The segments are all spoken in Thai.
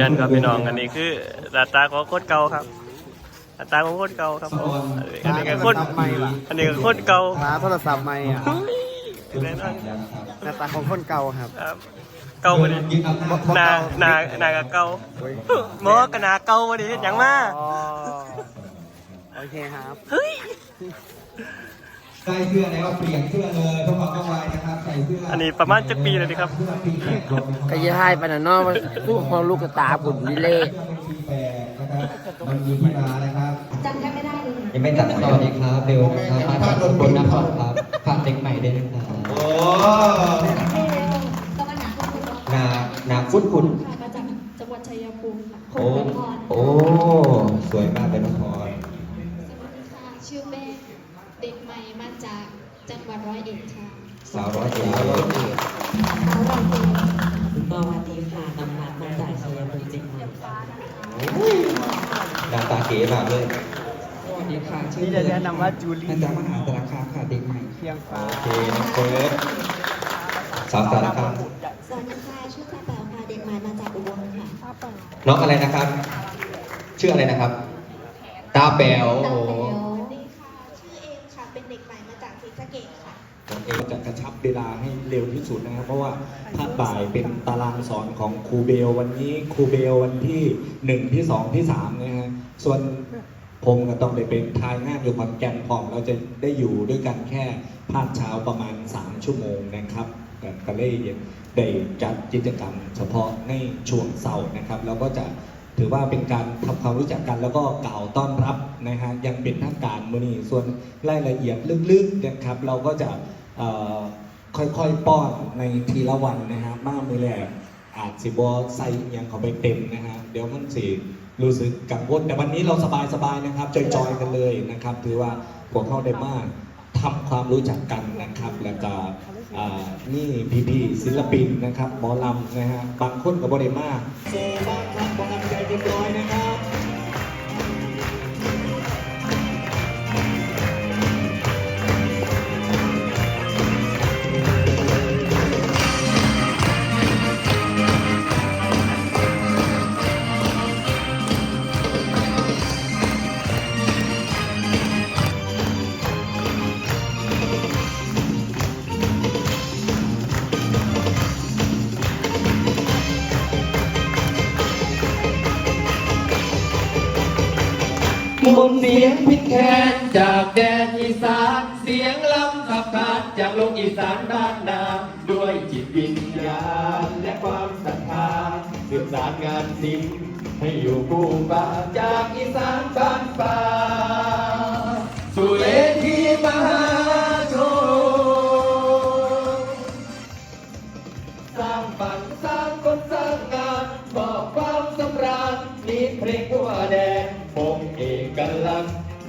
ยันครับพี่น้องอันนี้คือหน้าตาของโคตรเก่าครับหน้าตาของโคตรเก่าครับผมอันนี้ก็โคตรอันนี้ก็โคตรเก่าหาโทรศัพท์ใหม่อะแน่นอนหน้าตาของคนเก่าครับครับเก่าวันนี้หน้าหน้าหน้ากับเก่าหมอกับหน้าเก่าวันนี้อย่างมาอ๋อโอเคครับเฮ้ย ใส่เสื้อแล้วเปลี่ยนเสื้อเลยเพื่อความต้องไวนะครับใส่เสื้ออัอันนี้ประมาณจักปีเลยดีครับ เสื้อปีแปดลงนะครับก็จะให้ปานนันเนาะว่าลูกของลูกกระตาผุนวิเล่เสื้อเป็นปีแปดนะครับมันมีที่มานะครับจำกันไม่ได้เลยยังไม่ตัดสวัสดีครับเบลนะครับมาจากบนนครครับฝากเด็กใหม่ด้วยนะครับโอ้ต้องมาหนาคุณคุณนานาฟุตคุณค่ะมาจากจังหวัดชัยภูมิค่ะคโอ้งนครโอ้สวยมากเป็นนคร สวัสดีค่ะ ชื่อเป้เด็กใหม่มา จากจังหวัดร้อยเอ็ดค่ะสาวร้อยเอ็ดสาวร้อยเอ็ดสวัสดีค่ะนำรักมาจากชัยภูมิเชียงใหม่ค่ะหน้าตาเก๋มากเลยสวัสดีค่ะชื่อนี่จะแนะนำว่าจูลี่มาจากมหาสารคามค่ะเด็กใหม่เพียงฟ้าโอเคน้องเฟิร์สสาวสารคามสวัสดีค่ะชื่อตาแป๋วค่ะเด็กใหม่มาจากอุบลค่ะน้องอะไรนะครับ ชื่ออะไรนะครับตาแป๋วตาโอ้แป๋โหวนี่ค่ะ ชื่อเอมค่ะ เป็นเด็กใหม่มาจาก ศรีสะเกษค่ะน้องเอมจะกระชับเวลาให้เร็วที่สุดนะครับ เพราะว่าภาคบ่ายเป็นตารางสอนของครูเบล วันนี้ครูเบลวันที่หนึ่งที่สองที่สามนะฮะส่วนผมก็ต้องได้เป็นทายงานอยู่ขอนแก่นพร้อมเราจะได้อยู่ด้วยกันแค่ภาคเช้าประมาณ 3 ชั่วโมงนะครับก็ก็เลยได้จัดกิจกรรมเฉพาะในช่วงเสาร์นะครับ แล้วก็จะ ถือว่าเป็นการทำความรู้จักกันแล้วก็กล่าวต้อนรับนะฮะยังเป็นทางการมือนี้ส่วนรายละเอียดลึกๆนะครับ เราก็จะค่อยๆป้อนในทีละวันนะฮะมากมือแรกอาจสิบอใส่ยังเขาไปเต็มนะฮะเดี๋ยวมันสิรู้สึกกังวลแต่วันนี้เราสบายๆนะครับจอยๆกันเลยนะครับ ถือว่าพวกเขาได้มากทำความรู้จักกันนะครับ แล้วก็นี่พี่ๆศิลปินนะครับหมอลำนะฮะบางคนกับบริมา มนเสียงพินแคนจากแดนอีสาน เสียงลำขับขานจากโลกอีสานบ้านนาด้วยจิตวิญญาณและความศรัทธาสืบสารงานศิลป์ให้อยู่คู่บ้านจากอีสานบ้านป่าสุเลทีมหา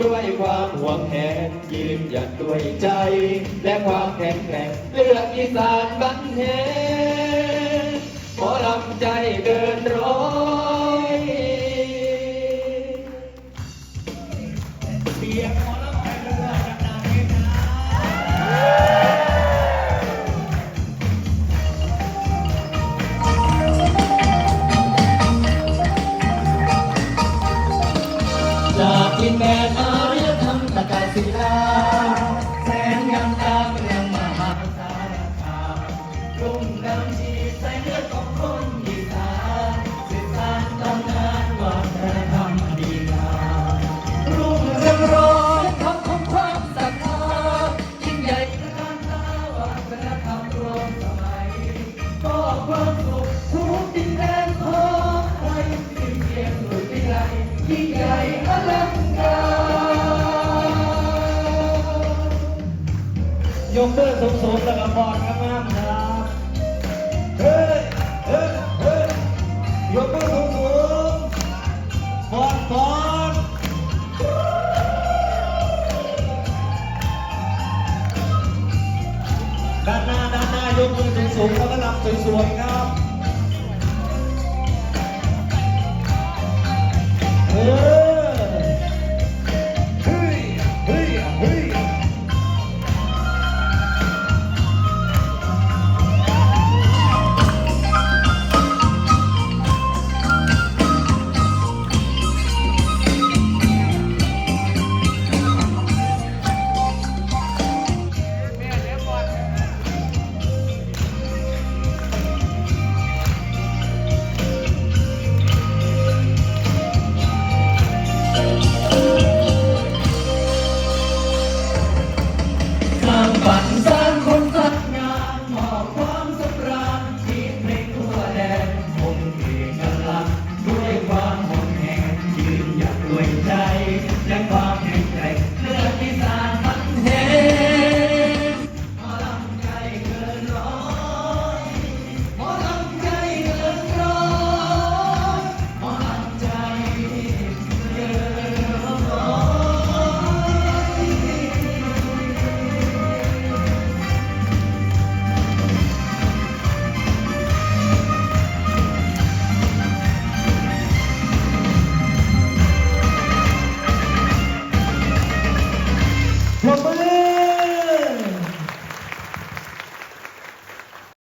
ด้วยความหวงแหนยืนหยัดด้วยใจ และความแข็งแกร่งเลือกอีสานบันเทหมอลำใจเดินร ยกเตอร์สูงสูงสำหรับบอลข้างล่างครับเฮ้ยเฮ้ยเฮ้ยยกเตอร์สูงสูงบอลบอลด้านหน้าด้านหน้ายกมือสูงสูงแล้วก็ลำสวยๆครับเฮ้ย